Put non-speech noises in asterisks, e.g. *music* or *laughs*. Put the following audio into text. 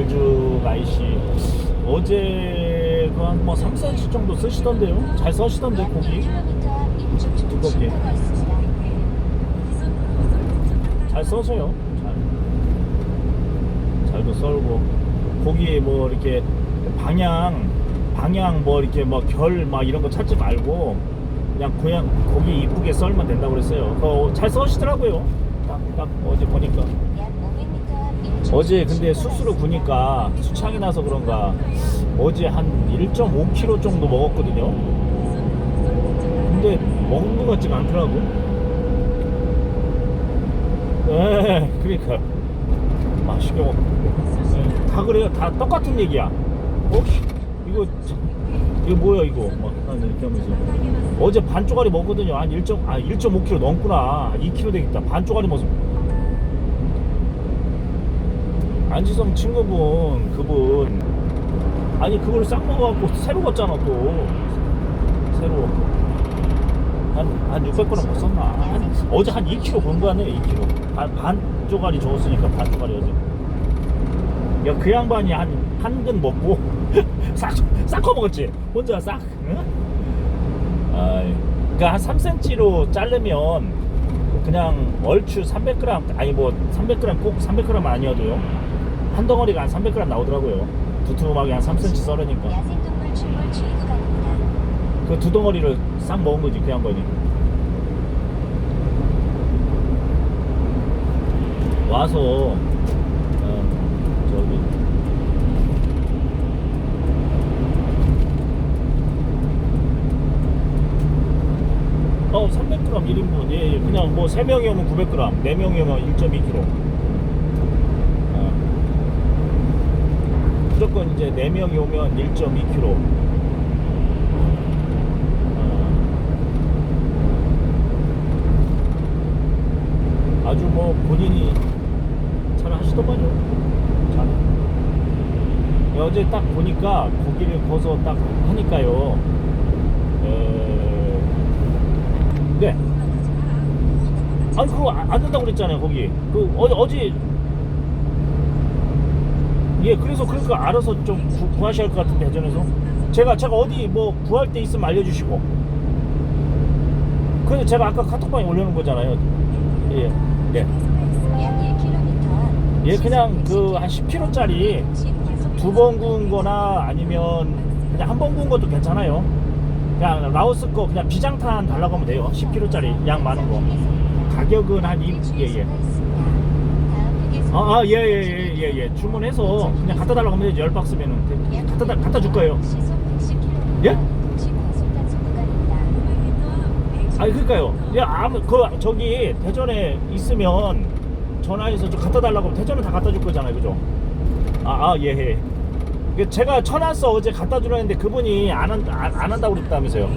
일주 IC 어제 그한뭐 3cm 정도 쓰시던데요? 잘 써시던데 고기? 두껍게. 잘 써서요. 잘. 잘도 썰고. 고기 뭐 이렇게 방향 방향 뭐 이렇게 뭐 결 막 이런 거 찾지 말고 그냥 그냥 고기 이쁘게 썰면 된다고 그랬어요. 어, 잘 써시더라고요. 딱, 딱 어제 보니까 어제 근데 수수로 구니까 수창이 나서 그런가 어제 한 1.5kg 정도 먹었거든요. 근데 먹은 것 같지가 않더라고. 에 그러니까 맛있게 먹. 에, 다 그래요. 다 똑같은 얘기야. 어? 이거 이거 뭐야 이거? 막 이렇게 하면서 어제 반 쪼가리 먹거든요. 한 1. 아 1.5kg 넘구나. 2kg 되겠다. 반 쪼가리 먹었어. 안지성 친구분 그분. 아니 그걸 싹 먹어갖고 새로 걷잖아 또. 새로. 한한 600g 못 썼나? 한, 어제 한 2kg 본 거네 2kg 반, 반 쪼가리 적었으니까 반 쪼가리 어제. 야그 양반이 한 한 근 먹고 *laughs* 싹싹 커 먹었지? 혼자 싹 응? 아이 그니까 한 3cm로 자르면 그냥 얼추 300g 아니 뭐 300g 꼭 300g 아니어도요 한 덩어리가 한 300g 나오더라고요. 두툼하게 한 3cm 썰으니까. 그 두 덩어리를 싹 먹은 거지 그 양반이. 와서 어, 저기. 어 300g 1인분. 예, 예. 그냥 뭐 3명이 오면 900g 4명이 오면 1.2kg 어. 무조건 이제 4명이 오면 1.2kg 어. 아주 뭐 본인이 잘 하시더만요. 잘. 예, 어제 딱 보니까 고기를 거서 딱 하니까요. 에... 네. 아니 그거 안, 안 된다고 그랬잖아요 거기. 그 어, 어제 예 그래서 그러니까 알아서 좀 구, 구하셔야 할 것 같은데 대전에서 제가 제가 어디 뭐 구할 때 있으면 알려주시고. 그래서 제가 아까 카톡방에 올려놓은 거잖아요. 예. 예. 약 1km. 얘 그냥 그 한 10kg짜리 두 번 구운 거나 아니면 그냥 한 번 구운 것도 괜찮아요. 그냥 라오스 거 그냥 비장탄 달라고 하면 돼요. 10kg짜리 양 많은 거. 가격은 한 이, 예, 예. 아, 아, 예, 예, 예, 예, 예. 주문해서 그냥 갖다 달라고 하면. 열 박스면은. 갖다, 달- 갖다 줄 거예요. 시속 60km. 예? 아니, 그니까요. 야, 아무, 그, 저기, 대전에 있으면 전화해서 좀 갖다 달라고 하면 대전은 다 갖다 줄 거잖아요. 그죠? 아, 아, 예, 예. 그 제가 천안서 어제 갖다 주라 했는데 그분이 안, 한, 안, 안 한다고 그랬다면서요.